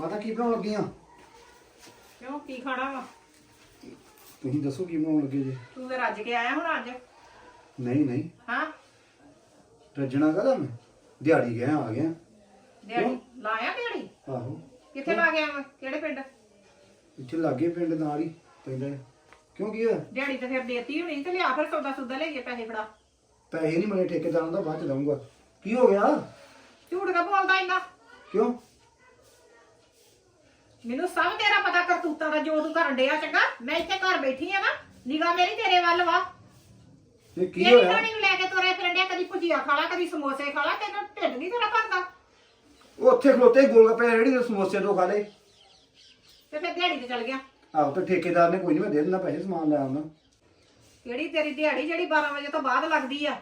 ਮਾਤਾ ਕੀ ਬਣਾਉਣ ਲੱਗੀ ਆ? ਕਿਉਂ ਕੀ ਖਾਣਾ ਵਾ? ਤੁਸੀਂ ਦੱਸੋ ਕੀ ਬਣਾਉਣ ਲੱਗੇ ਜੀ? ਤੂੰ ਤੇ ਰੱਜ ਕੇ ਆਇਆ ਹੁਣ ਅੱਜ? ਨਹੀਂ ਨਹੀਂ। ਹਾਂ? ਰੱਜਣਾ ਕਹਦਾ ਮੈਂ? ਦਿਹਾੜੀ ਗਿਆ ਆ ਗਿਆ ਦਿਹਾੜੀ? ਲਾਇਆ ਦਿਹਾੜੀ? ਆਹੋ। ਕਿੱਥੇ ਲਾ ਗਿਆ ਵਾ? ਕਿਹੜੇ ਪਿੰਡ? ਇੱਥੇ ਲਾਗੇ ਪਿੰਡ ਨਾਲ ਹੀ ਪੈਂਦਾ ਹੈ। ਕਿਉਂ ਕੀ ਹੋਇਆ? ਦਿਹਾੜੀ ਤੇ ਫਿਰ ਦੇਤੀ ਹੋਣੀ ਤੇ ਲਿਆ ਫਿਰ ਸੌਦਾ ਸੁਦਾ ਲੈ ਕੇ ਪੈਸੇ ਫੜਾ। ਪੈਸੇ ਨਹੀਂ ਮਿਲੇ ਠੇਕੇਦਾਰਾਂ ਦਾ ਬਾਅਦ ਚ ਦਊਂਗਾ। ਕੀ ਹੋ ਗਿਆ? ਝੂਠ ਕਾ ਬੋਲਦਾ ਇੰਨਾ? ਕਿਉਂ? ਮੈਨੂੰ ਸਭ ਤੇਰਾ ਪਤਾ ਕਰਤੂਤਾਂ ਦਾ ਜੋ ਤੂੰ ਕਰਨ ਡਿਆ ਚੰਗਾ। ਮੈਂ ਇੱਥੇ ਘਰ ਬੈਠੀ ਆ ਨਾ ਨਿਗਾਹ ਮੇਰੀ ਤੇਰੇ ਵੱਲ ਵਾ। ਇਹ ਕੀ ਹੋਇਆ? ਰਾਣੀ ਨੂੰ ਲੈ ਕੇ ਤੁਰੇ ਫਿਰੰਡਿਆ ਕਦੀ ਭੁਜੀਆ ਖਾ ਲਾ ਕਦੀ ਸਮੋਸੇ ਖਾ ਲਾ ਤੈਨੂੰ ਢਿੱਡ ਨਹੀਂ ਤੇਰਾ ਭਰਦਾ। ਉਹ ਉੱਥੇ ਖਲੋਤੇ ਗੋਲਗੱਪੇ ਰੇੜੀ ਦੇ ਸਮੋਸੇ ਤੋਂ ਖਾ ਲਏ। ਤੇ ਫਿਰ ਦਿਹਾੜੀ ਤੇ ਚਲ ਗਿਆ। ਆਹੋ ਤੇ ਠੇਕੇਦਾਰ ਨੇ ਕੋਈ ਨਹੀਂ ਮੈਂ ਦੇ ਦਿੰਦਾ ਪੈਸੇ ਸਮਾਨ ਲੈ ਆਉਂਦਾ। ਕਿਹੜੀ ਤੇਰੀ ਦਿਹਾੜੀ ਜਿਹੜੀ 12 ਵਜੇ ਤੋਂ ਬਾਅਦ ਲੱਗਦੀ ਆ?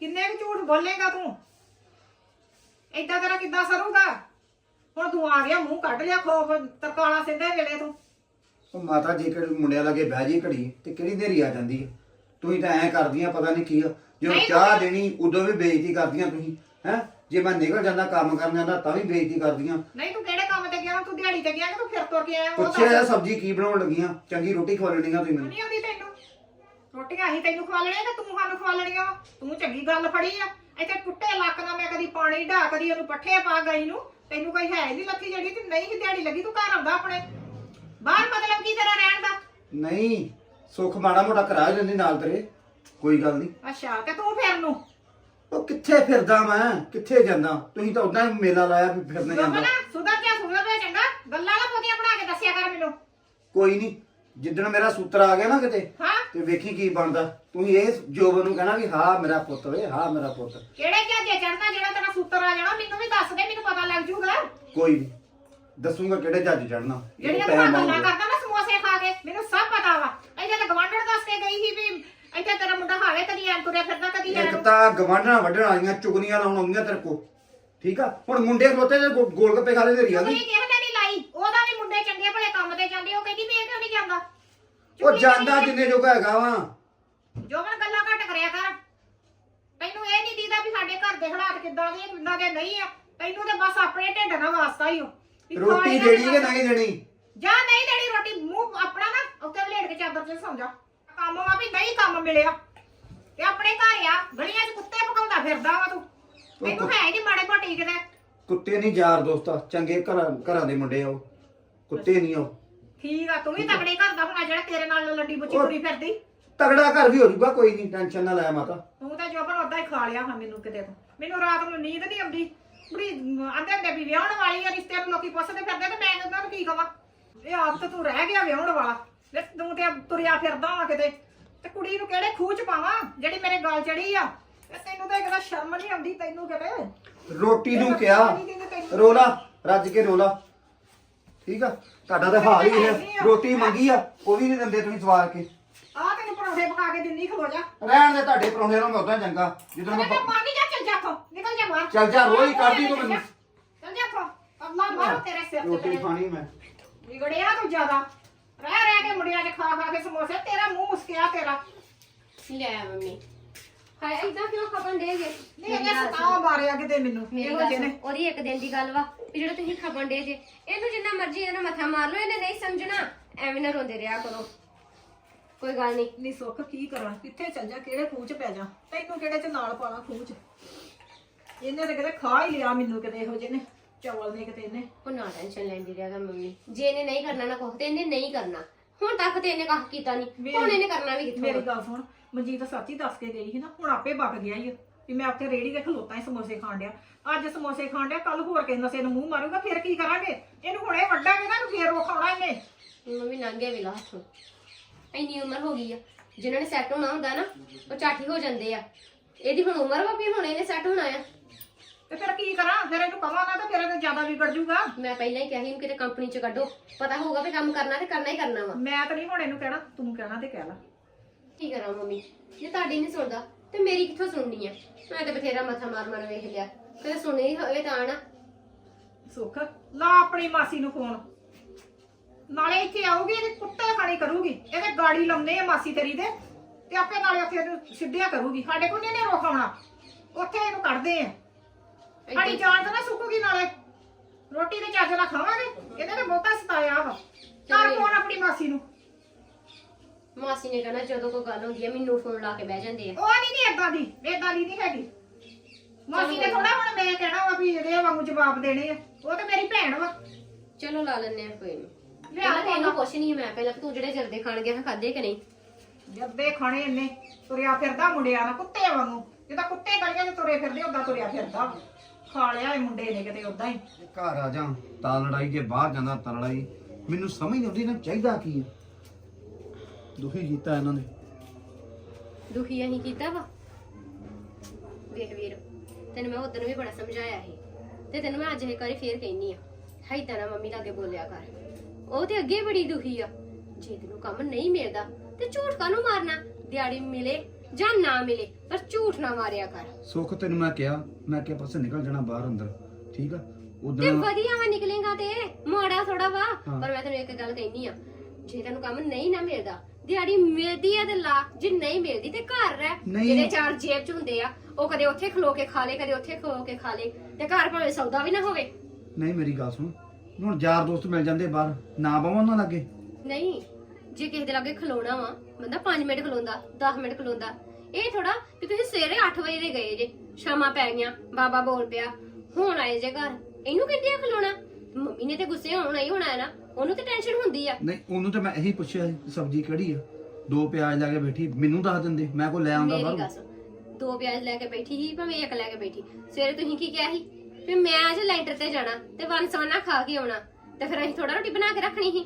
ਕਿੰਨੇ ਕੁ ਝੂਠ ਬੋਲੇਗਾ ਤੂੰ? ਏਦਾਂ ਤੇਰਾ ਕਿੱਦਾਂ ਸਰੂਗਾ ਹੁਣ ਤੂੰ ਆ ਗਿਆ ਮੂੰਹ ਕੱਢ ਲਿਆ ਖੋਫ ਤਰਕਾਲਾ ਸਿੱਧੇ ਵੇਲੇ ਤੂੰ। ਉਹ ਮਾਤਾ ਜੇ ਕਿਹੜੇ ਮੁੰਡਿਆਂ ਲਾਗੇ ਬਹਿ ਜੀ ਘੜੀ ਤੇ ਕਿਹੜੀ ਦੇਰੀ ਆ ਜਾਂਦੀ ਹੈ ਤੁਸੀਂ ਤਾਂ ਐਂ ਕਰਦੀਆਂ ਪਤਾ ਨਹੀਂ ਕੀ ਆ। ਜਦੋਂ ਨਹੀਂ ਚਾਹ ਦੇਣੀ ਉਦੋਂ ਵੀ ਬੇਇੱਜ਼ਤੀ ਕਰਦੀਆਂ ਤੁਸੀਂ ਹੈ? ਜੇ ਮੈਂ ਨਿਕਲ ਜਾਂਦਾ ਕੰਮ ਕਰਨ ਜਾਂਦਾ ਤਾਂ ਵੀ ਬੇਇੱਜ਼ਤੀ ਕਰਦੀਆਂ। ਨਹੀਂ ਤੂੰ ਕਿਹੜੇ ਕੰਮ ਤੇ ਗਿਆ? ਤੂੰ ਦਿਹਾੜੀ ਤੇ ਗਿਆ ਕਿ ਤੂੰ ਫਿਰ ਤੁਰ ਕੇ ਆਇਆ? ਉਹ ਪੁੱਛਿਆ ਦੱਸ। ਸਬਜ਼ੀ ਕੀ ਬਣਾਉਣ ਲੱਗੀਆਂ? ਚੰਗੀ ਰੋਟੀ ਖਵਾਉਣੀਆਂ ਤੁਸੀਂ ਮੈਨੂੰ। ਨਹੀਂ ਆਉਂਦੀ ਤੈਨੂੰ। ਰੋਟੀਆਂ ਹੀ ਤੈਨੂੰ ਖਵਾ ਲੈਣੀਆਂ ਤੇ ਤੂੰ ਸਾਨੂੰ ਖਵਾ ਲੈਣੀਆਂ ਵਾ। ਤੂੰ ਚੰਗੀ ਗੱਲ ਫੜੀ ਆ। ਇੱਥੇ ਟੁੱਟੇ ਲੱਕ ਨਾਲ ਮੈਂ ਕਦੀ ਪਾਣੀ ਢਾ ਕਦੀ ਉਹਨੂੰ ਪੱਠੇ ਪਾ ਗਈ ਨੂੰ। ਤੈਨੂੰ ਕੋਈ ਹੈ ਨਹੀਂ ਲੱਥੀ ਜਿਹੜੀ ਤੇ ਨਹੀਂ ਕਿ ਦਿਹਾੜੀ ਲੱਗੀ ਤੂੰ ਘਰ ਆਉਂਦਾ ਆਪਣੇ। ਬਾਹਰ ਮਤਲਬ ਕੀ ਤੇਰਾ ਰਹਿਣ ਦਾ? ਨਹੀਂ ਸੁੱਖ ਮਾੜਾ ਮੋਟਾ ਕਰਾ ਜਾਂਦੀ ਨਾਲ ਤੇਰੇ ਕੋਈ ਗੱਲ ਨਹੀਂ ਅੱਛਾ ਤੇ ਤੂੰ ਫਿਰ ਨੂੰ? ਉਹ ਕਿੱਥੇ ਫਿਰਦਾ ਮੈਂ? ਕਿੱਥੇ ਜਾਂਦਾ? ਤੁਸੀਂ ਤਾਂ ਉਦਾਂ ਹੀ ਮੇਲਾ ਲਾਇਆ ਵੀ ਫਿਰਨੇ ਜਾਂਦਾ। ਸੁਧਰ ਜਾ ਸੁਧਰ ਜਾ ਚੰਗਾ। ਗੱਲਾਂ ਨਾ ਪੋਦੀਆਂ ਬਣਾ ਕੇ ਦੱਸਿਆ ਕਰ ਮੈਨੂੰ। ਕੋਈ ਨਹੀਂ ਜਿੱਦਣ ਮੇਰਾ ਸੂਤਰ ਆ ਗਿਆ ਨਾ ਕਿਤੇ ਹਾਂ। ਤੇ ਵੇਖੀ ਕੀ ਬਣਦਾ। ਤੁਸੀਂ ਇਹ ਜੋਬਨ ਨੂੰ ਕਹਿਣਾ ਵੀ ਹਾਂ ਮੇਰਾ ਪੁੱਤ ਵੇ ਹਾਂ ਮੇਰਾ ਪੁੱਤ। ਕਿਹੜੇ ਜਹਾਜ਼ੇ ਚੜਨਾ ਜਿਹੜਾ ਤੇਰਾ ਸੂਤਰ ਆ ਜਾਣਾ ਮੈਨੂੰ ਵੀ ਦੱਸ ਦੇ ਮੈਨੂੰ ਪਤਾ ਲੱਗ ਜੂਗਾ। ਕੋਈ ਨਹੀਂ ਦੱਸੂਗਾ ਕਿਹੜੇ ਜੱਜ ਚੜਨਾ ਜਿਹੜੀਆਂ ਤੂੰ ਗੱਲਾਂ ਕਰਦਾ ਨਾ ਸਮੋਸੇ ਖਾ ਕੇ ਮੈਨੂੰ ਸਭ ਪਤਾ ਵਾ। ਇੱਥੇ ਤਾਂ ਗਵਾਂਢਣ ਦੱਸ ਕੇ ਗਈ ਸੀ ਵੀ ਇੱਥੇ ਤੇਰਾ ਮੁੰਡਾ ਹਾਵੇ ਕਦੀ ਐਂ ਤੁਰਿਆ ਫਿਰਦਾ ਕਦੀ ਐਂ ਇੱਕ ਤਾਂ ਗਵਾਂਢਣਾ ਵੱਢਣ ਵਾਲੀਆਂ ਚੁਗਲੀਆਂ ਲਾਉਣ ਆਉਂਦੀਆਂ ਤੇਰੇ ਕੋ ਠੀਕ ਆ? ਹੁਣ ਮੁੰਡੇ ਖਲੋਤੇ ਜੇ ਗੋ- ਗੋਲ ਗੱਪੇ ਖਾ ਤੇਰੀ ਆ ਕੋਈ ਗਈ ਕਿਸੇ ਲਾਈ ਉਹਦਾ ਵੀ ਮੁੰਡੇ ਚੰਗੇ ਭਲੇ ਕੰਮ ਤੇ ਜਾਂਦੇ ਉਹ ਕਹਿੰਦੀ ਵੀ ਇਹ ਕਿਉਂ ਨਹੀਂ ਜਾਂਦਾ? ਉਹ ਜਾਂਦਾ ਜਿੰਨੇ ਜੋਗਾ ਹੈਗਾ ਵਾ। ਜੋ ਮਨ ਗੱਲਾਂ ਘੱਟ ਕਰਿਆ ਕਰ। ਤੈਨੂੰ ਇਹ ਨਹੀਂ ਦੀਦਾ ਵੀ ਸਾਡੇ ਘਰ ਦੇ ਹਾਲਾਤ ਕਿੱਦਾਂ ਦੇ ਆ, ਕਿੱਦਾਂ ਦੇ ਨਹੀਂ ਆ। ਤੈਨੂੰ ਤੇ ਬਸ ਆਪਣੇ ਢਿੱਡ ਨਾਲ ਵਾਸਤਾ ਹੀ ਹੋ ਵੀ ਰੋਟੀ ਖਾਣੀ ਦੇਣੀ ਕਿ। ਨਹੀਂ ਦੇਣੀ? ਜਾਂ ਨਹੀਂ ਦੇਣੀ ਰੋਟੀ ਮੂੰਹ ਆਪਣਾ ਨਾ ਉੱਤੇ ਲੇਟ ਕੇ ਚਾਦਰ 'ਚ ਸੌਂ ਜਾ। ਕੰਮ ਵਾ ਵੀ ਨਹੀਂ ਕੰਮ ਮਿਲਿਆ। ਤੇ ਆਪਣੇ ਘਰ ਆ ਗਲੀਆਂ 'ਚ ਕੁੱਤੇ ਭਕਾਉਂਦਾ ਫਿਰਦਾ ਵਾ ਤੂੰ। ਮੈਨੂੰ ਹੈ ਨਹੀਂ ਮਾੜੇ ਮੋਟੀ ਕਿਤੇ। ਕੁੱਤੇ ਨਹੀਂ ਯਾਰ ਦੋਸਤਾ ਚੰਗੇ ਘਰਾਂ ਘਰਾਂ ਦੇ ਮੁੰਡੇ ਆ ਉਹ। ਕੁੱਤੇ ਨਹੀਂ ਆ ਉਹ। ਠੀਕ ਆ ਤੂੰ ਵੀ ਤਗੜੇ ਘਰ ਦਾ ਹੋਣਾ ਜਿਹੜਾ ਤੇਰੇ ਨਾਲ ਲੱਡੀ ਬੁੱਚੀ ਉਹ- ਤੁਰੀ ਫਿਰਦੀ। ਤਗੜਾ ਘਰ ਵੀ ਹੋ ਜਾਊਗਾ ਕੋਈ ਨਹੀਂ ਟੈਨਸ਼ਨ ਨਾ ਲੈ ਮਾਤਾ। ਤੂੰ ਤਾਂ ਜੋਬਨ ਉਦਾਂ ਹੀ ਖਾ ਲਿਆ ਹਾਂ ਮੈਨੂੰ ਕਿਤੇ ਤੋਂ। ਮੈਨੂੰ ਰਾਤ ਨੂੰ ਨੀਂਦ ਨਹੀਂ ਆਉਂਦੀ। ਬੜੀ ਆਂਦੇ ਹੁੰਦੇ ਵੀ ਵਿਆਹਣ ਵਾਲੀ ਆ ਰਿਸ਼ਤੇ ਨੂੰ ਲੋਕੀ ਪੁੱਛਦੇ ਫਿਰਦੇ ਤੇ ਮੈਂ ਉਹਨਾਂ ਨੂੰ ਕੀ ਕਵਾਂ? ਇਹ ਆਪ ਤਾਂ ਤੂੰ ਰਹਿ ਗਿਆ ਵਿਆਹਣ ਵਾਲਾ। ਤੇ ਤੂੰ ਤੇ ਤੁਰਿਆ ਫਿਰਦਾ ਵਾ ਕਿਤੇ। ਤੇ ਕੁੜੀ ਨੂੰ ਕਿਹੜੇ ਖੂਹ ਚ ਪਾਵਾਂ? ਜਿਹੜੀ ਮੇਰੇ ਗਲ ਚੜੀ ਆ। ਤੇ ਤੈਨੂੰ ਤਾਂ ਕਿਹਦਾ ਸ਼ਰਮ ਨਹੀਂ ਆਉਂਦੀ ਤੈਨੂੰ ਕਿਤੇ। ਰੋਟੀ ਨੂੰ ਕਿਹਾ। ਰੋਲਾ ਰੱਜ ਕੇ ਰੋਲਾ। ਠੀਕ ਆ? ਤੁਹਾਡਾ ਤਾਂ ਹਾਲ ਹੀ ਇਹ ਰੋਟੀ ਮੰਗੀ ਆ ਉਹ ਵੀ ਨਹੀਂ ਦਿੰਦੇ ਤੁਸੀਂ ਸਵਾਰ ਕੇ। ਆ ਤੈਨੂੰ ਪਰੌਂਠੇ ਪਕਾ ਕੇ ਦਿੰਨੀ ਖਲੋ ਜਾ। ਰਹਿਣ ਦੇ ਤੁਹਾਡੇ ਪਰੌਂਠੇ ਨੂੰ ਮੈਂ ਉਦਾਂ ਚੰਗਾ। ਜਦੋਂ ਮੈਂ ਮਾਨੀ ਜਾ ਚੱਲ ਜਾ ਖੋ ਨਿਕਲ ਜਾ ਬਾਹਰ ਚੱਲ ਜਾ, ਹੀ ਕਰਦੀ ਤੂੰ ਮੈਨੂੰ। ਚੱਲ ਜਾ ਖੋ ਅੱਲਾ ਮਾਰੋ ਤੇਰੇ ਸਿਰ ਤੇ ਰੋਟੀ। ਖਾਣੀ ਮੈਂ। ਵਿਗੜਿਆ ਤੂੰ ਜ਼ਿਆਦਾ। ਰਹਿ ਰਹਿ ਕੇ ਮੁੰਡਿਆਂ 'ਚ ਖਾ ਖਾ ਕੇ ਸਮੋਸੇ। ਤੇਰਾ ਮੂੰਹ ਮੁਸਕਿਆ ਤੇਰਾ। ਲੈ ਮੰਮੀ ਹਾਏ ਇਦਾਂ ਕਿਉਂ ਖਪਣ ਦੇ ਜੇ? ਨਹੀਂ ਇਹ ਸਤਾਵਾ ਮਾਰਿਆ ਕਿਤੇ ਮੈਨੂੰ ਮੇਰੀ ਇਹੋ ਗੱਲ ਜਿਹੇ ਨੇ। ਸੁਣ, ਉਹਦੀ ਇੱਕ ਦਿਨ ਦੀ ਗੱਲ ਵਾ ਵੀ ਜਿਹੜਾ ਤੁਸੀਂ ਖਪਣ ਦੇ ਜੇ ਇਹਨੂੰ ਜਿੰਨਾ ਮਰਜ਼ੀ ਇਹਦਾ ਮੱਥਾ ਮਾਰ ਲਓ ਇਹਨੇ ਨਹੀਂ ਸਮਝਣਾ। ਐਵੇਂ ਨਾ ਰੋਂਦੇ ਰਿਹਾ ਕਰੋ। ਕੋਈ ਗੱਲ ਨਹੀਂ। ਨਹੀਂ ਸੁੱਖ ਕੀ ਕਰਾਂ? ਕਿੱਥੇ ਚੱਲ ਜਾ? ਕਿਹੜੇ ਖੂਹ 'ਚ ਪੈ ਜਾ? ਤੈਨੂੰ ਕਿਹੜੇ 'ਚ ਨਾਲ ਪਾਣਾ ਖੂਹ 'ਚ? ਇਹਨੇ ਤਾਂ ਕਿਤੇ ਖਾ ਹੀ ਲਿਆ ਮੈਨੂੰ ਕਿਤੇ ਇਹੋ ਜਿਹੇ ਨੇ। ਚੌਲ ਨੇ ਕਿਤੇ ਇਹਨੇ। ਉਹ ਨਾ ਟੈਨਸ਼ਨ ਲੈਂਦੀ ਰਿਹਾ ਕਰ ਮੰਮੀ। ਜੇ ਇਹਨੇ ਨਹੀਂ ਕਰਨਾ ਨਾ ਤੇ ਇਹਨੇ ਨਹੀਂ ਕਰਨਾ। ਹੁਣ ਤੱਕ ਤੇ ਇਹਨੇ ਕੱਖ ਕੀਤਾ ਨਹੀਂ ਹੁਣ ਇਹਨੇ ਕਰਨਾ ਵੀ ਕਿੱਥੋਂ ਮੇਰੀ ਗੱਲ ਸੁਣ ਮਨਜੀਤ ਸੱਚੀ ਦੱਸ ਕੇ ਗਈ ਸੀ ਨਾ ਹੁਣ ਆਪੇ ਬਕ ਗਿਆ ਹੀ ਵੀ ਮੈਂ ਉੱਥੇ ਰੇੜੀ ਤੇ ਖਲੋਤਾ ਹੀ ਸਮੋਸੇ ਖਾਣ ਡਿਆ। ਅੱਜ ਸਮੋਸੇ ਖਾਣ ਡਿਆ ਕੱਲ ਹੋਰ ਕਿਸੇ ਨਸੇ ਨੂੰ ਮੂੰਹ ਮਾਰੂਗਾ ਫਿਰ ਕੀ ਕਰਾਂਗੇ? ਇਹਨੂੰ ਹੁਣੇ ਵੱਡਾਂਗੇ ਨਾ ਇਹਨੂੰ ਫੇਰ ਉਹ ਖਾਣਾ ਇਹਨੇ। ਮੰਮੀ ਲੰਘੇ ਵੇਲਾ ਹੱਥੋਂ। ਇੰਨੀ ਉਮਰ ਹੋ ਗਈ ਆ ਜਿਨ੍ਹਾਂ ਨੇ ਸੈੱਟ ਹੋਣਾ ਹੁੰਦਾ ਨਾ ਉਹ ਝਾਠੀ ਹੋ ਜਾਂਦੇ ਆ। ਇਹਦੀ ਹੁਣ ਉਮਰ ਵਾ ਵੀ ਹੁਣ ਇਹਨੇ ਸੈੱਟ ਹੋਣਾ ਆ। ਤੇ ਫਿਰ ਕੀ ਕਰਾਂ? ਫਿਰ ਇਹਨੂੰ ਕਵਾਂ ਨਾ ਤਾਂ ਫਿਰ ਇਹ ਜ਼ਿਆਦਾ ਵਿਗੜ ਜੂਗਾ। ਮੈਂ ਪਹਿਲਾਂ ਹੀ ਕਿਹਾ ਸੀ ਇਹਨੂੰ ਕਿਤੇ ਕੰਪਨੀ ਚ ਕੱਢੋ। ਪਤਾ ਹੋਊਗਾ ਵੀ ਕੰਮ ਕਰਨਾ ਤੇ ਕਰਨਾ ਹੀ ਕਰਨਾ ਵਾ। ਮੈਂ ਤਾਂ ਨਹੀਂ ਹੁਣ ਇਹਨੂੰ ਕਹਿਣਾ ਤੂੰ ਕਹਿਣਾ ਤੇ ਕਹਿ ਲੈ। ਕੀ ਕਰਾਂ ਮੰਮੀ? ਜੇ ਤੁਹਾਡੀ ਨਹੀਂ ਸੁਣਦਾ ਤੇ ਮੇਰੀ ਕਿੱਥੋਂ ਸੁਣਨੀ ਆ? ਮੈਂ ਤਾਂ ਬਥੇਰਾ ਮੱਥਾ ਮਾਰ ਮਾਰ ਵੇਖ ਲਿਆ। ਕਦੇ ਸੁਣੀ ਹੋਵੇ ਤਾਂ ਨਾ। ਸੁੱਖ ਲਾ ਆਪਣੀ ਮਾਸੀ ਨੂੰ ਫੋਨ। ਨਾਲੇ ਇੱਥੇ ਆਊਗੀ ਇਹਦੇ ਕੁੱਤੇ ਖਾਣੀ ਕਰੂਗੀ। ਇਹਦੇ ਗਾੜੀ ਲਾਉਨੇ ਆ ਮਾਸੀ ਤੇਰੀ ਦੇ ਤੇ ਆਪੇ ਨਾਲੇ ਉੱਥੇ ਇਹਨੂੰ ਸਿੱਧਿਆ ਕਰੂਗੀ। ਸਾਡੇ ਕੋਲ ਨਹੀਂ ਇਹਨੇ ਰੋਕ ਆਉਣਾ। ਉੱਥੇ ਇਹਨੂੰ ਕੱਢਦੇ ਆ। ਸਾਡੀ ਜਾਨ ਤਾਂ ਨਾ ਸੁੱਕੂਗੀ ਨਾਲੇ। ਰੋਟੀ ਤੇ ਚੱਜ ਨਾਲ ਖਾਵਾਂਗੇ। ਇਹਨੇ ਤੇ ਬਹੁਤਾ ਸਤਾਇਆ ਵਾ। ਕਰ ਫੋਨ ਆਪਣੀ ਮਾਸੀ ਨੂੰ। ਮਾਸੀ ਨੇ ਕਹਿਣਾ ਜਦੋਂ ਕੋਈ ਗੱਲ ਹੁੰਦੀ ਹੈ ਮੈਨੂੰ ਫੋਨ ਲਾ ਕੇ ਬਹਿ ਜਾਂਦੇ ਆ। ਉਹ ਨਹੀਂ ਨਹੀਂ ਏਦਾਂ ਦੀ ਏਦਾਂ ਦੀ ਨਹੀਂ ਹੈਗੀ। ਮਾਸੀ ਨੇ ਥੋੜਾ ਹੁਣ ਮੈਂ ਕਹਿਣਾ ਵਾ ਵੀ ਇਹਦੇ ਵਾਂਗੂ ਜਵਾਬ ਦੇਣੇ ਆ। ਉਹ ਤੇ ਮੇਰੀ ਭੈਣ ਵਾ। ਚਲੋ ਲਾ ਲੈਣੇ ਆ ਕੋਈ ਨਹੀਂ ਪਹਿਲਾਂ ਤਾਂ ਇਹਨੂੰ ਕੁਛ ਨਹੀਂ ਮੈਂ ਪਹਿਲਾਂ ਤੂੰ ਜਿਹੜੇ ਜਰਦੇ ਖਾਣ ਗਿਆ ਖਾਦੇ ਕਿ ਨਹੀਂ? ਜੱਦੇ ਖਾਣੇ ਇਹਨੇ ਤੁਰਿਆ ਫਿਰਦਾ ਮੁੰਡਿਆਂ ਨਾਲ ਕੁੱਤੇ ਵਾਂਗੂ। ਜਿੱਦਾਂ ਕੁੱਤੇ ਗਲੀਆਂ 'ਚ ਤੁਰੇ ਫਿਰਦੇ ਉਦਾਂ ਤੁਰਿਆ ਫਿਰਦਾ। ਵਾ। ਖਾ ਲਿਆ ਇਹ ਮੁੰਡੇ ਨੇ ਕਿਤੇ ਉਦਾਂ ਹੀ। ਘਰ ਆ ਜਾ ਤਾਂ ਲੜਾਈ ਜੇ ਬਾਹਰ ਜਾਂਦਾ ਤਾਂ ਲੜਾਈ। ਮੈਨੂੰ ਸਮਝ ਨਹੀਂ ਆਉਂਦੀ ਨਾ ਚਾਹੀਦਾ ਕੀ ਹੈ ਦੁਖੀ ਕੀਤਾ ਇਹਨਾਂ ਨੇ। ਦੁਖੀ ਅਸੀਂ ਕੀਤਾ ਵਾ। ਵੇਖ ਵੀਰ ਤੈਨੂੰ ਮੈਂ ਉਦੋਂ ਵੀ ਬੜਾ ਸਮਝਾਇਆ ਸੀ ਤੇ ਤੈਨੂੰ ਮੈਂ ਅੱਜ ਇਹ ਕਰੀ ਫੇਰ ਕਹਿਨੀ ਆ ਹਾਈ ਤਾਂ ਮੰਮੀ ਲਾਗੇ ਬੋਲਿਆ ਕਰ। ਉਹ ਤੇ ਅੱਗੇ ਬੜੀ ਦੁਖੀ ਆ। ਜੇ ਤੈਨੂੰ ਕੰਮ ਨਹੀਂ ਮਿਲਦਾ ਤੇ ਝੂਠ ਕਾਹਨੂੰ ਮਾਰਨਾ? ਦਿਹਾੜੀ ਮਿਲੇ ਜਾਂ ਨਾ ਮਿਲੇ ਪਰ ਝੂਠ ਨਾ ਮਾਰਿਆ ਕਰ। ਸੁੱਖ ਤੈਨੂੰ ਮੈਂ ਕਿਹਾ ਮੈਂ ਕਿਹਾ ਪਾਸੇ ਨਿਕਲ ਜਾਣਾ ਬਾਹਰ ਅੰਦਰ ਠੀਕ ਆ? ਤੇ ਉਦੋਂ ਵਧੀਆ ਵਾ ਨਿਕਲੇਗਾ ਤੇ ਮੋੜਾ ਥੋੜਾ ਵਾ ਹਾਂ। ਪਰ ਮੈਂ ਤੈਨੂੰ ਇੱਕ ਗੱਲ ਕਹਿਨੀ ਆ ਜੇ ਤੈਨੂੰ ਕੰਮ ਨਹੀਂ ਨਾ ਮਿਲਦਾ ਦਿਹਾੜੀ ਮਿਲਦੀ ਆ ਤੇ ਲਾ ਜੇ ਨਹੀਂ ਮਿਲਦੀ ਤੇ ਘਰ ਰਹਿ। ਨਹੀਂ। ਜਿਹਦੇ ਚਾਰ ਜੇਬ ਚ ਹੁੰਦੇ ਆ ਉਹ ਕਦੇ ਉੱਥੇ ਖਲੋ ਕੇ ਖਾ ਲੇ ਕਦੇ ਉੱਥੇ ਖਲੋ ਕੇ ਖਾ ਲੇ ਤੇ ਘਰ ਭਾਵੇਂ ਸੌਦਾ ਵੀ ਨਾ ਹੋਵੇ। ਨਹੀਂ ਮੇਰੀ ਗੱਲ ਸੁਣ। ਹੁਣ ਯਾਰ ਦੋਸਤ ਮਿਲ ਜਾਂਦੇ ਬਾਹਰ ਨਾ ਬਵਾਂ ਉਹਨਾਂ ਲੱਗੇ? ਨਹੀਂ ਜੇ ਕਿਸੇ ਦੇ ਲਾਗੇ ਖਲੋਣਾ ਵਾ ਬੰਦਾ 5 ਮਿੰਟ ਖਲੋਂਦਾ 10 ਮਿੰਟ ਖਲੋਂਦਾ। ਇਹ ਥੋੜਾ ਕਿ ਤੁਸੀਂ ਸਵੇਰੇ 8 ਵਜੇ ਦੇ ਗਏ ਜੇ ਸ਼ਾਮਾਂ ਪੈ ਗਈਆਂ ਬਾਬਾ ਬੋਲ ਪਿਆ ਹੁਣ ਆਏ ਜੇ ਘਰ। ਇਹਨੂੰ ਕਿੱਥੇ ਆ ਖਲੋਣਾ? ਮੰਮੀ ਨੇ ਤੇ ਗੁੱਸੇ ਹੋਣਾ ਹੀ ਹੋਣਾ ਹੈ ਨਾ। ਉਹਨੂੰ ਤੇ ਟੈਨਸ਼ਨ ਹੁੰਦੀ ਆ। ਨਹੀਂ ਉਹਨੂੰ ਤਾਂ ਮੈਂ ਇਹੀ ਪੁੱਛਿਆ ਸੀ ਸਬਜ਼ੀ ਕਿਹੜੀ ਆ? ਦੋ ਪਿਆਜ਼ ਲੈ ਕੇ ਬੈਠੀ ਮੈਨੂੰ ਦੱਸ ਦਿੰਦੇ ਮੈਂ ਕੋ ਲੈ ਆਉਂਦਾ ਮੇਰੀ ਗੱਲ ਬਾਹਰ ਸੁਣ ਦੋ ਪਿਆਜ਼ ਲੈ ਕੇ ਬੈਠੀ ਸੀ ਭਾਵੇਂ ਇੱਕ ਲੈ ਕੇ ਬੈਠੀ। ਸਵੇਰੇ ਤੁਸੀਂ ਕੀ ਕਿਹਾ ਸੀ? ਵੀ ਮੈਂ ਅੱਜ ਲੈਂਟਰ ਤੇ ਜਾਣਾ ਤੇ ਵਨਸਾਨਾ ਖਾ ਕੇ ਆਉਣਾ ਤੇ ਫਿਰ ਅਸੀਂ ਥੋੜਾ ਰੋਟੀ ਬਣਾ ਕੇ ਰੱਖਣੀ ਸੀ।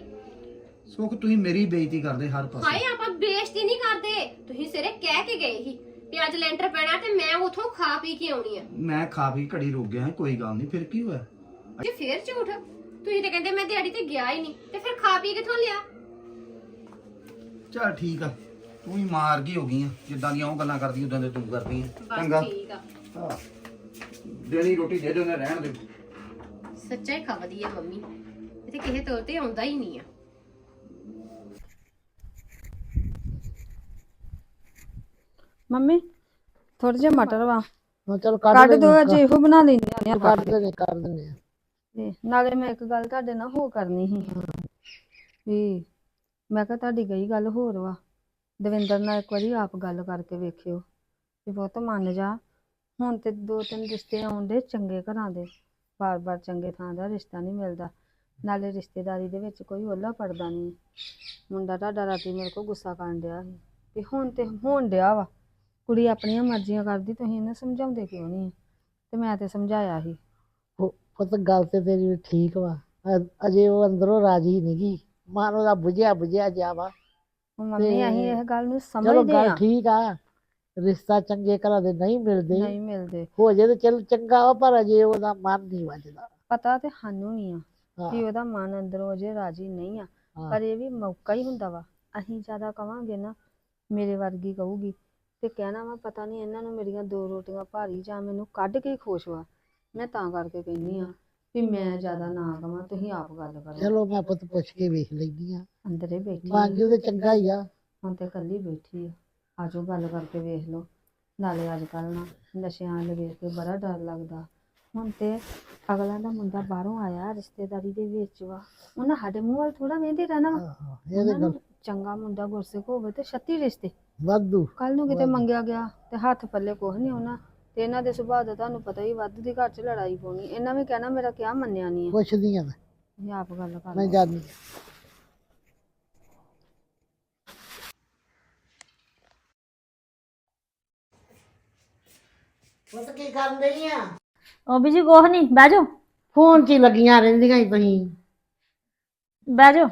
ਸੁੱਖ ਤੁਸੀਂ ਮੇਰੀ ਬੇਇੱਜ਼ਤੀ ਕਰਦੇ ਹਰ ਪਾਸੇ। ਹਾਏ ਆਪਾਂ ਬੇਇੱਜ਼ਤੀ ਨਹੀਂ ਕਰਦੇ। ਤੁਸੀਂ ਸਵੇਰੇ ਕਹਿ ਕੇ ਗਏ ਸੀ ਵੀ ਅੱਜ ਲੈਂਟਰ ਪੈਣਾ ਤੇ ਮੈਂ ਉਥੋਂ ਖਾ ਪੀ ਕੇ ਆਉਣੀ ਆ। ਮੈਂ ਖਾ ਪੀ ਘੜੀ ਰੁਕ ਗਿਆ ਕੋਈ ਗੱਲ ਨਹੀਂ ਫਿਰ ਕੀ ਹੋਇਆ? ਤੇ ਫਿਰ ਝੂਠ। ਤੁਸੀਂ ਤੇ ਕਹਿੰਦੇ ਮੈਂ ਦਿਹਾੜੀ ਤੇ ਗਿਆ ਹੀ ਨਹੀਂ ਤੇ ਫਿਰ ਖਾ ਪੀ ਕਿੱਥੋਂ ਲਿਆ? ਚਲ ਠੀਕ ਆ ਤੂੰ ਹੀ ਮਾਰ ਗਈ ਹੋ ਗਈ ਆ ਜਿੱਦਾਂ ਦੀਆਂ ਉਹ ਗੱਲਾਂ ਕਰਦੀ ਉਦਾਂ ਦੇ ਤੂੰ ਕਰਦੀ ਆ। ਚੰਗਾ। ਬਸ ਠੀਕ ਆ। ਹਾਂ। ਦੇਣੀ ਰੋਟੀ ਦੇ ਦੇ ਰਹਿਣ ਦੇ ਸੱਚਾ ਹੀ ਖਵਦੀ ਆ ਮੰਮੀ ਇਹ ਤੇ ਕਿਸੇ ਤੌਰ ਤੇ ਆਉਂਦਾ ਹੀ ਨਹੀਂ ਆ। ਮੰਮੀ ਥੋੜੇ ਜਿਹਾ ਮਟਰ ਵਾ। ਹਾਂ ਚਲ ਕੱਢ ਕੱਢ ਲੈਂਦੇ ਦੋ ਅੱਜ ਇਹੋ ਬਣਾ ਲੈਂਦੇ ਆ। ਕੱਢ ਦਿੰਦੇ ਆ। ਤੇ ਨਾਲੇ ਮੈਂ ਇੱਕ ਗੱਲ ਤੁਹਾਡੇ ਨਾਲ ਹੋ ਕਰਨੀ ਸੀ। ਵੀ ਮੈਂ ਕਿਹਾ ਤੁਹਾਡੀ ਗਈ ਗੱਲ ਹੋਰ ਵਾ। ਦਵਿੰਦਰ ਨਾਲ ਇੱਕ ਵਾਰੀ ਆਪ ਗੱਲ ਕਰਕੇ ਵੇਖਿਓ। ਵੀ ਬਹੁਤ ਮੰਨ ਜਾ, ਹੁਣ ਤੇ ਦੋ ਤਿੰਨ ਰਿਸ਼ਤੇ ਆਉਂਦੇ ਚੰਗੇ ਘਰਾਂ ਦੇ। ਬਾਰ-ਬਾਰ ਚੰਗੇ ਥਾਂ ਦਾ ਰਿਸ਼ਤਾ ਨਹੀਂ ਮਿਲਦਾ। ਨਾਲੇ ਰਿਸ਼ਤੇਦਾਰੀ ਦੇ ਵਿੱਚ ਕੋਈ ਓਲਾ ਪੜਦਾ ਨਹੀਂ। ਮੁੰਡਾ ਤੁਹਾਡਾ ਰਾਤੀ ਮੇਰੇ ਕੋਲ ਗੁੱਸਾ ਕਰਨ ਡਿਆ ਸੀ। ਵੀ ਹੁਣ ਤੇ ਹੋਣ ਡਿਆ ਵਾ। ਕੁੜੀ ਆਪਣੀਆਂ ਮਰਜ਼ੀਆਂ ਕਰਦੀ, ਤੁਸੀਂ ਇਹਨੂੰ ਸਮਝਾਉਂਦੇ ਕਿਉਂ ਨਹੀਂ? ਤੇ ਮੈਂ ਤੇ ਸਮਝਾਇਆ ਸੀ। ਪੁੱਤ ਗੱਲ ਤੇ ਤੇਰੀ ਠੀਕ ਵਾ। ਅ- ਅਜੇ ਉਹ ਅੰਦਰੋਂ ਰਾਜੀ ਨਹੀਂਗੀ ਮਨ ਉਹਦਾ ਬੁਝਿਆ ਬੁਝਿਆ ਜਾ ਵਾ। ਹੁਣ ਮੰਮੀ ਤੇ ਅਸੀਂ ਇਹ ਗੱਲ ਨੂੰ ਚਲੋ ਸਮਝਦੇ ਗੱਲ ਆ। ਠੀਕ ਆ। ਰਿਸ਼ਤਾ ਚੰਗੇ ਘਰਾਂ ਦੇ ਨਹੀਂ ਮਿਲਦੇ। ਨਹੀਂ ਮਿਲਦੇ। ਹੋ ਜੇ ਤੇ ਚਲ ਚੰਗਾ ਵਾ ਪਰ ਅਜੇ ਉਹਦਾ ਮਨ ਨਹੀਂ ਵੱਜਦਾ। ਪਤਾ ਤੇ ਸਾਨੂੰ ਵੀ ਆ ਹਾਂ। ਕਿ ਉਹਦਾ ਮਨ ਅੰਦਰੋਂ ਅਜੇ ਰਾਜੀ ਨਹੀਂ ਆ। ਹਾਂ। ਪਰ ਇਹ ਵੀ ਮੌਕਾ ਹੀ ਹੁੰਦਾ ਵਾ। ਅਸੀਂ ਜ਼ਿਆਦਾ ਕਵਾਂਗੇ ਨਾ ਮੇਰੇ ਵਰਗੀ ਕਹੂਗੀ। ਤੇ ਕਹਿਣਾ ਵਾ ਪਤਾ ਨਹੀਂ ਇਹਨਾਂ ਨੂੰ ਮੇਰੀਆਂ ਦੋ ਰੋਟੀਆਂ ਭਾਰੀ ਜਾਂ ਮੈਨੂੰ ਕੱਢ ਕੇ ਹੀ ਖੁਸ਼ ਵਾ। ਮੈਂ ਤਾਂ ਕਰਕੇ ਕਹਿੰਦੀ ਆ ਵੀ ਮੈਂ ਜ਼ਿਆਦਾ ਨਾ ਕਵਾਂ ਤੁਸੀਂ ਆਪ ਗੱਲ ਕਰੋ। ਚਲੋ ਮੈਂ ਪੁੱਤ ਪੁੱਛ ਕੇ ਵੇਖ ਲੈਂਦੀ ਆ ਅੰਦਰੇ ਬੈਠੀ ਆ। ਮੰਨ ਤੇ ਚੰਗਾ ਹੀ ਆ। ਹੁਣ ਤੇ ਇਕੱਲੀ ਬੈਠੀ ਆ। ਆਜੋ ਗੱਲ ਕਰਕੇ ਵੇਖ ਲਓ। ਨਾਲੇ ਅੱਜ ਕੱਲ੍ਹ ਨਾ ਨਸ਼ਿਆਂ ਵਾਲੇ ਵੇਖ ਕੇ ਬੜਾ ਡਰ ਲੱਗਦਾ। ਹੁਣ ਤੇ ਅਗਲਾ ਦਾ ਮੁੰਡਾ ਬਾਹਰੋਂ ਆਇਆ ਰਿਸ਼ਤੇਦਾਰੀ ਦੇ ਵਿੱਚ ਵਾ। ਉਹਨਾਂ ਸਾਡੇ ਮੂੰਹ ਵੱਲ ਥੋੜਾ ਵੇਂਦੇ ਰਹਿਣਾ ਵਾ। ਆਹੋ, ਇਹ ਤੇ ਉਹਨਾਂ ਗੱਲ ਨੂੰ ਚੰਗਾ ਮੁੰਡਾ ਗੁਰਸਿੱਖ ਹੋਵੇ ਤੇ 36 ਰਿਸ਼ਤੇ। ਵਾਧੂ। ਕੱਲ ਨੂੰ ਕਿਤੇ ਮੰਗਿਆ ਗਿਆ ਤੇ ਹੱਥ ਪੱਲੇ ਕੁਝ ਨਹੀਂ ਉਹਨਾਂ ਤੇ ਇਹਨਾਂ ਦੇ ਸੁਭਾਅ ਦਾ ਤੁਹਾਨੂੰ ਪਤਾ ਹੀ ਵੱਧ ਦੀ ਘਰ 'ਚ ਲੜਾਈ ਪਾਉਣੀ ਇਹਨਾਂ ਵੀ ਕਹਿਣਾ ਮੇਰਾ ਕਿਹਾ ਮੰਨਿਆ ਨਹੀਂ ਆ। ਪੁੱਛਦੀ ਆ ਮੈਂ ਇਹ ਆਪ ਗੱਲ ਕਰ ਮੈਂ ਲਓ। ਜਾਣੀ ਪੁੱਤ ਕੀ ਕਰਨ ਰਹੀ ਆ? ਉਹ ਵੀ ਜੀ ਕੁਛ ਨਹੀਂ ਬਹਿ ਜਾਓ। ਫੋਨ 'ਚ ਹੀ ਲੱਗੀਆਂ ਰਹਿੰਦੀਆਂ ਹੀ ਤੁਸੀਂ। ਬਹਿ ਜਾਓ।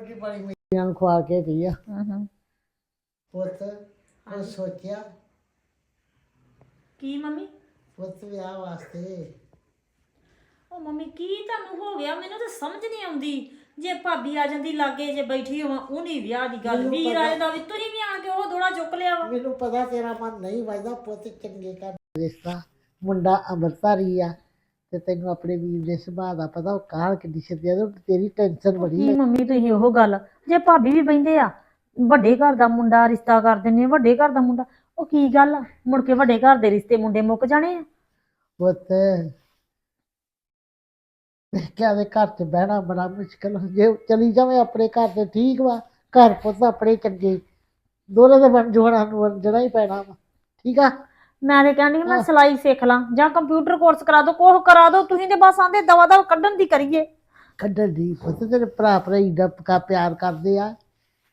ਰੋਟੀ ਪਾਣੀ ਮੇਰੀਆਂ ਨੂੰ ਖਵਾ ਕੇ ਗਈ ਆ। ਹੂੰ ਹੂੰ ਪੁੱਤ ਉਹ ਸੋਚਿਆ। ਕੀ ਮੰਮੀ? ਪੁੱਤ ਵਿਆਹ ਵਾਸਤੇ। ਉਹ ਮੰਮੀ ਕੀ ਤੁਹਾਨੂੰ ਹੋ ਗਿਆ? ਮੈਨੂੰ ਤਾਂ ਸਮਝ ਨਹੀਂ ਆਉਂਦੀ। ਜੇ ਭਾਬੀ ਆ ਜਾਂਦੀ ਲਾਗੇ ਜੇ ਬੈਠੀ ਹੋਵਾਂ ਉਹਨੇ ਵਿਆਹ ਦੀ ਗੱਲ ਵੀਰ ਪਤਾ- ਆਏ ਦਾ ਵੀ ਤੁਸੀਂ ਵੀ ਆਣ ਕੇ ਉਹ ਥੋੜਾ ਚੁੱਕ ਲਿਆ ਵਾ। ਮੈਨੂੰ ਪਤਾ ਤੇਰਾ ਮਨ ਨਹੀਂ ਵੱਜਦਾ ਪੁੱਤ ਚੰਗੇ ਦਾ ਰਿਸ਼ਤਾ। ਮੁੰਡਾ ਅੰਮ੍ਰਿਤਧਾਰੀ ਆ। ਤੇ ਤੈਨੂੰ ਆਪਣੇ ਵੀਰ ਦੇ ਸੁਭਾਅ ਦਾ ਪਤਾ ਉਹ ਕਾਰ ਕਿੱਡੀ ਛੇਤੀ ਆ ਤੇ ਤੇਰੀ ਟੈਨਸ਼ਨ ਬੜੀ ਕੀ ਹੈ ਮੰਮੀ ਤੁਸੀਂ ਉਹ ਗੱਲ ਜੇ ਭਾਬੀ ਵੀ ਬੈਂਦੇ ਆ ਵੱਡੇ ਘਰ ਦਾ ਮੁੰਡਾ ਰਿਸ਼ਤਾ ਕਰ ਦਿੰਨੇ ਆ, ਵੱਡੇ ਘਰ ਦਾ ਮੁੰਡਾ ਉਹ ਕੀ ਗੱਲ ਆ? ਮੁੜ ਕੇ ਵੱਡੇ ਘਰ ਦੇ ਰਿਸ਼ਤੇ ਮੁੰਡੇ ਮੁੱਕ ਜਾਣੇ ਆ। ਪੁੱਤ ਕਿਆ ਦੇ ਘਰ 'ਚ ਬਹਿਣਾ ਬੜਾ ਮੁਸ਼ਕਲ ਹੋ ਜੇ ਚਲੀ ਜਾਵੇ ਆਪਣੇ ਘਰ ਤੇ ਠੀਕ ਵਾ ਘਰ ਪੁੱਤ ਆਪਣੇ ਚੰਗੇ ਦੋਨੇ ਦੇ ਬਣ ਜੋੜਾ ਨੂੰ ਵੰਡਣਾ ਹੀ ਪੈਣਾ ਵਾ। ਠੀਕ ਆ? ਮੈਂ ਤੇ ਕਹਿੰਦੀ ਮੈਂ ਸਿਲਾਈ ਸਿੱਖ ਲਾਂ ਜਾਂ ਕੰਪਿਊਟਰ ਕੋਰਸ ਕਰਾ ਦੋ ਕੋਹ ਕਰਾ ਦੋ ਤੁਸੀਂ ਤੇ ਬਸ ਆਂਦੇ ਦਵਾ ਦਵ ਕੱਢਣ ਦੀ ਕਰੀਏ। ਕੱਢਣ ਦੀ ਪੁੱਤ ਤੇਰੇ ਭਰਾ ਭਰਾਈ ਦਾ ਪਕਾ ਪਿਆਰ ਕਰਦੇ ਆ।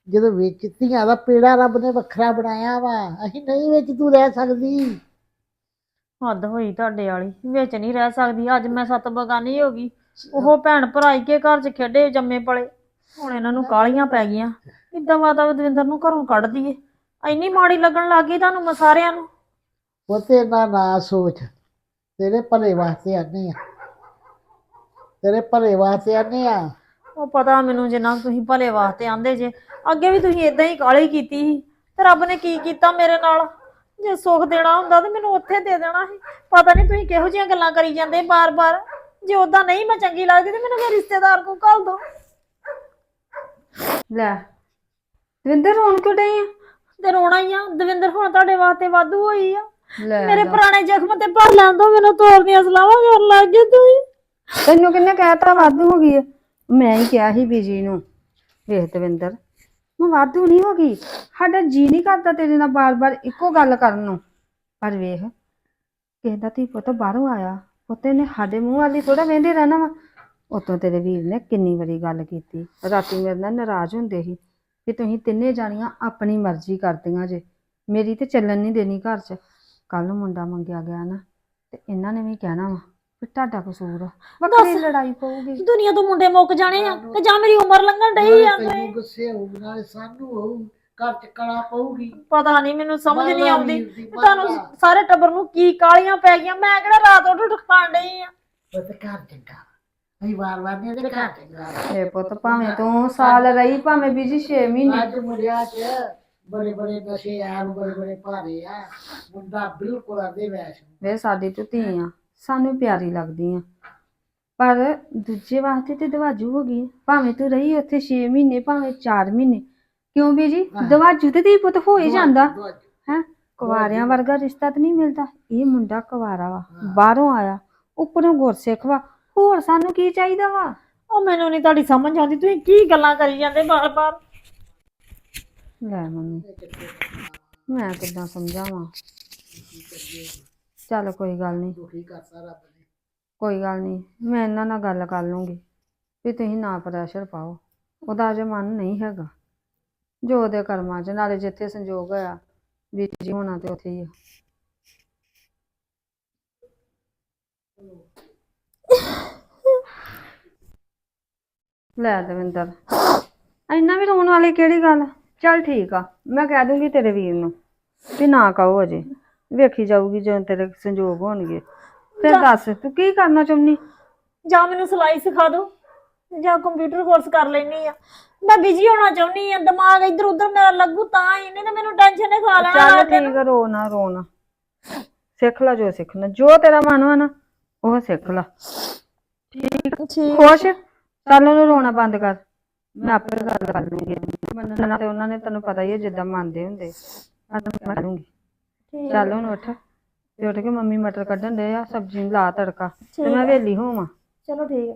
ਜਦੋਂ ਵਿੱਚ ਧੀਆਂ ਦਾ ਪੇੜਾ ਰੱਬ ਨੇ ਵੱਖਰਾ ਬਣਾਇਆ ਵਾ ਅਸੀਂ ਨਹੀਂ ਵਿੱਚ ਤੂੰ ਰਹਿ ਸਕਦੀ। ਹੱਦ ਹੋਈ ਤੁਹਾਡੇ ਵਾਲੀ ਵਿੱਚ ਨਹੀਂ ਰਹਿ ਸਕਦੀ ਅੱਜ ਮੈਂ ਸੱਤ ਬਗਾਨੀ ਹੋ ਗਈ। ਉਹ ਭੈਣ ਭਰਾਈ ਕੇ ਘਰ 'ਚ ਖੇਡੇ ਜੰਮੇ ਪਲੇ ਹੁਣ ਇਹਨਾਂ ਨੂੰ ਕਾਲੀਆਂ ਪੈ ਗਈਆਂ। ਇਦਾਂ ਵਾਦਾ ਦਵਿੰਦਰ ਨੂੰ ਘਰੋਂ ਕੱਢ ਦਈਏ। ਇੰਨੀ ਮਾੜੀ ਲੱਗਣ ਲੱਗ ਗਈ ਤੁਹਾਨੂੰ ਮੈਂ ਸਾਰਿਆਂ ਨੂੰ। ਪੁੱਤ ਇਹਨਾਂ ਨਾ ਸੋਚ। ਤੇਰੇ ਭਲੇ ਵਾਸਤੇ ਆਨੇ ਆ। ਤੇਰੇ ਭਲੇ ਵਾਸਤੇ ਆਨੇ ਆ। ਉਹ ਪਤਾ ਮੈਨੂੰ ਜਿੰਨਾ ਤੁਸੀਂ ਭਲੇ ਵਾਸਤੇ ਆਂਦੇ ਜੇ। ਅੱਗੇ ਵੀ ਤੁਸੀਂ ਇਦਾਂ ਹੀ ਕਾਲੀ ਕੀਤੀ ਸੀ। ਤੇ ਰੱਬ ਨੇ ਕੀ ਕੀਤਾ ਮੇਰੇ ਨਾਲ? ਜੇ ਸੁੱਖ ਦੇਣਾ ਹੁੰਦਾ ਤੇ ਮੈਨੂੰ ਉੱਥੇ ਦੇ ਦੇਣਾ ਸੀ। ਪਤਾ ਨਹੀਂ ਤੁਸੀਂ ਕਿਹੋ ਜਿਹੀਆਂ ਗੱਲਾਂ ਕਰੀ ਜਾਂਦੇ ਬਾਰ-ਬਾਰ। ਜੇ ਉਦਾਂ ਨਹੀਂ ਮੈਂ ਚੰਗੀ ਲੱਗਦੀ ਤੇ ਮੈਨੂੰ ਮੇਰੇ ਰਿਸ਼ਤੇਦਾਰ ਕੋਲ ਘੱਲ ਦੋ। ਲੈ ਦਵਿੰਦਰ ਰੋਣ ਕਿਉਂ ਡਈ ਆ? ਤੇ ਰੋਣਾ ਹੀ ਆ। ਦਵਿੰਦਰ ਹੁਣ ਤੁਹਾਡੇ ਵਾਸਤੇ ਵਾਧੂ ਹੋਈ ਆ। ਲੈ ਮੇਰੇ ਦੱਸ। ਪੁਰਾਣੇ ਜ਼ਖਮ ਤੇ ਭਰ ਲੈਣ ਦੋ ਮੈਨੂੰ ਤੋੜ ਦੀਆਂ ਸਲਾਵਾਂ ਕਰਨ ਲੱਗ ਗਏ ਤੁਸੀਂ ਤੈਨੂੰ ਕਿੰਨੇ ਕਹਿਤਾ ਵਾਧੂ ਹੋ ਗਈ ਹੈ ਮੈਂ ਹੀ ਕਿਹਾ ਸੀ ਬੀਜੀ ਨੂੰ। ਵੇਖ ਦਵਿੰਦਰ ਮੈਂ ਵਾਧੂ ਨਹੀਂ ਹੋ ਗਈ। ਸਾਡਾ ਜੀ ਨਹੀਂ ਕਰਦਾ ਤੇਰੇ ਨਾਲ ਬਾਰ-ਬਾਰ ਇੱਕੋ ਗੱਲ ਕਰਨ ਨੂੰ। ਪਰ ਵੇਖ ਕਿਸੇ ਦਾ ਧੀ ਪੁੱਤ ਬਾਹਰੋਂ ਆਇਆ ਪੁੱਤੇ ਨੇ ਸਾਡੇ ਮੂੰਹ ਵਾਲੀ ਥੋੜਾ ਵੇਂਦੇ ਰਹਿਣਾ ਵਾ। ਉਤੋਂ ਤੇਰੇ ਵੀਰ ਨੇ ਕਿੰਨੀ ਵਾਰੀ ਗੱਲ ਕੀਤੀ। ਰਾਤੀ ਮੇਰੇ ਨਾਲ ਨਾਰਾਜ਼ ਹੁੰਦੇ ਸੀ ਕਿ ਤੁਸੀਂ ਤਿੰਨੇ ਜਾਣੀਆਂ ਆਪਣੀ ਮਰਜ਼ੀ ਕਰਦੀਆਂ ਜੇ। ਮੇਰੀ ਤੇ ਚੱਲਣ ਨਹੀਂ ਦੇਣੀ ਘਰ 'ਚ। ਕੱਲ ਨੂੰ ਮੁੰਡਾ ਮੰਗਿਆ ਗਿਆ ਨਾ ਤੇ ਇਹਨਾਂ ਨੇ ਵੀ ਕਹਿਣਾ ਵਾ ਵੀ ਤੁਹਾਡਾ ਕਸੂਰ ਆ। ਵੱਖਰੀ ਦੱਸ। ਲੜਾਈ ਪਊਗੀ। ਦੁਨੀਆ ਤੋਂ ਮੁੰਡੇ ਮੁੱਕ ਜਾਣੇ ਆ ਤੇ ਜਾਂ ਮੇਰੀ ਉਮਰ ਲੰਘਣ ਡਈ ਆ। ਤੈਨੂੰ ਗੁੱਸੇ ਹੋਊ ਨਾਲੇ ਸਾਨੂੰ ਹੋਊ ਘਰ ਚ ਕਲਾ ਪਊਗੀ। ਪਤਾ ਨਹੀਂ ਮੈਨੂੰ ਸਮਝ ਨਹੀਂ ਆਉਂਦੀ। ਦੀ ਤੁਹਾਨੂੰ। ਸਾਰੇ ਟੱਬਰ ਨੂੰ ਕੀ ਕਾਲੀਆਂ ਪੈ ਗਈਆਂ ਮੈਂ ਕਿਹੜਾ ਰਾਤ ਉੱਠ ਉੱਠ ਖਾਣ ਡਈ ਆ। ਪੁੱਤ ਘਰ ਚੰਗਾ। ਅਸੀਂ ਵਾਰ ਵਾਰ ਨੇ ਘਰ ਚੰਗਾ। ਇਹ ਪੁੱਤ ਭਾਵੇਂ ਤੂੰ ਸਾਲ ਰਹੀ ਭਾਵੇਂ ਬੀਜੀ 6 ਮਹੀਨੇ। ਅੱਜ ਮੁੰਡਿਆਂ ਚ ਬੜੇ ਬੜੇ ਨਸ਼ੇ ਆ ਬੜੇ ਬੜੇ ਭਾਰੇ ਆ। ਮੁੰਡਾ ਬਿਲਕੁਲ ਆਦੇ ਵੈਸ਼। ਵੇ ਸਾਡੀ ਤੂੰ ਧੀ ਆ ਸਾਨੂੰ ਪਿਆਰੀ ਲੱਗਦੀ ਆ। ਪਰ ਦੂਜੇ ਵਾਸਤੇ ਤੇ ਦਵਾਜੂ ਹੋ ਗਈ ਭਾਵੇਂ ਤੂੰ ਰਹੀ ਉੱਥੇ 6 ਮਹੀਨੇ ਭਾਵੇਂ 4 ਮਹੀਨੇ। ਕਿਉਂ ਬੀਜੀ ਦਵਾਜੂ ਤੇ ਧੀ ਪੁੱਤ ਹੋ ਹੀ ਜਾਂਦਾ। ਹੈ? ਕੁਵਾਰਿਆਂ ਵਰਗਾ ਰਿਸ਼ਤਾ ਤਾਂ ਨਹੀਂ ਮਿਲਦਾ। ਇਹ ਮੁੰਡਾ ਕੁਵਾਰਾ ਵਾ ਬਾਹਰੋਂ ਆਇਆ ਉੱਪਰੋਂ ਗੁਰਸਿੱਖ ਵਾ। ਹੋਰ ਸਾਨੂੰ ਕੀ ਚਾਹੀਦਾ ਵਾ? ਉਹ ਮੈਨੂੰ ਨਹੀਂ ਤੁਹਾਡੀ ਸਮਝ ਆਉਂਦੀ। ਤੁਸੀਂ ਕੀ ਗੱਲਾਂ ਕਰੀ ਜਾਂਦੇ ਬਾਰ-ਬਾਰ? ਲੈ ਮੰਮੀ। ਮੈਂ ਕਿੱਦਾਂ ਸਮਝਾਵਾਂ? ਚੱਲ ਕੋਈ ਗੱਲ ਨਹੀਂ ਦੁਖੀ ਕਰਤਾ ਰੱਬ ਨੇ। ਕੋਈ ਗੱਲ ਨਹੀਂ ਮੈਂ ਇਹਨਾਂ ਨਾਲ ਗੱਲ ਕਰ ਲੂੰਗੀ, ਵੀ ਤੁਸੀਂ ਨਾ ਪ੍ਰੈਸ਼ਰ ਪਾਓ। ਉਹਦਾ ਅਜੇ ਮਨ ਨਹੀਂ ਹੈਗਾ। ਜੋ ਉਹਦੇ ਕਰਮਾਂ 'ਚ, ਨਾਲੇ ਜਿੱਥੇ ਸੰਜੋਗ ਹੋਇਆ ਵੀ ਜੀ ਹੋਣਾ ਤੇ ਉੱਥੇ ਹੀ ਆ। ਲੈ ਦਵਿੰਦਰ, ਇੰਨਾ ਵੀ ਰੋਣ ਵਾਲੀ ਕਿਹੜੀ ਗੱਲ ਚੱਲ ਠੀਕ ਆ ਮੈਂ ਕਹਿ ਦੂੰਗੀ ਤੇਰੇ ਵੀਰ ਨੂੰ ਵੀ ਨਾ ਕਹੋ ਅਜੇ ਵੇਖੀ ਜਾਊਗੀ ਜਦੋਂ ਤੇਰੇ ਸੰਜੋਗ ਹੋਣਗੇ। ਫਿਰ ਦੱਸ ਤੂੰ ਕੀ ਕਰਨਾ ਚਾਹੁੰਦੀ ਜਾਂ ਮੈਨੂੰ ਸਿਲਾਈ ਸਿਖਾ ਦਿਓ ਜਾਂ ਕੰਪਿਊਟਰ ਕੋਰਸ ਕਰ ਲੈਣੀ ਆ। ਮੈਂ ਬਿਜ਼ੀ ਹੋਣਾ ਚਾਹੁੰਦੀ ਆ ਦਿਮਾਗ ਇੱਧਰ ਉੱਧਰ ਮੇਰਾ ਲੱਗੂ ਤਾਂ ਹੀ ਨਹੀਂ ਤੇ ਮੈਨੂੰ ਟੈਨਸ਼ਨ ਨੇ ਖਾ ਲੈਣਾ ਚੱਲ ਰਾਤ। ਠੀਕ ਆ ਰੋ ਨਾ ਰੋ ਨਾ। ਸਿੱਖ ਲੈ ਜੋ ਸਿੱਖਣਾ ਜੋ ਤੇਰਾ ਮਨ ਵਾ ਨਾ ਉਹ ਸਿੱਖ ਲੈ। ਠੀਕ ਖੁਸ਼? ਚੱਲ ਉਹਨੂੰ ਰੋਣਾ ਬੰਦ ਕਰ। ਮੈਂ ਆਪੇ ਗੱਲ ਕਰ ਲੂੰਗੀ। ਮੰਨਣਾ ਤੇ ਉਹਨਾਂ ਨੇ ਤੈਨੂੰ ਪਤਾ ਹੀ ਹੈ ਜਿੱਦਾਂ ਮੰਨਦੇ ਹੁੰਦੇ। ਮੈਂ ਕਰੂੰਗੀ ਚੱਲ ਹੁਣ ਉੱਠ। ਤੇ ਉੱਠ ਕੇ ਮੰਮੀ ਮਟਰ ਕੱਢਣ ਦੇ ਆ ਸਬਜ਼ੀ ਨੂੰ ਲਾ ਤੜਕਾ। ਤੇ ਮੈਂ ਵੇਲੀ ਹੋਵਾਂ। ਚਲੋ ਠੀਕ ਆ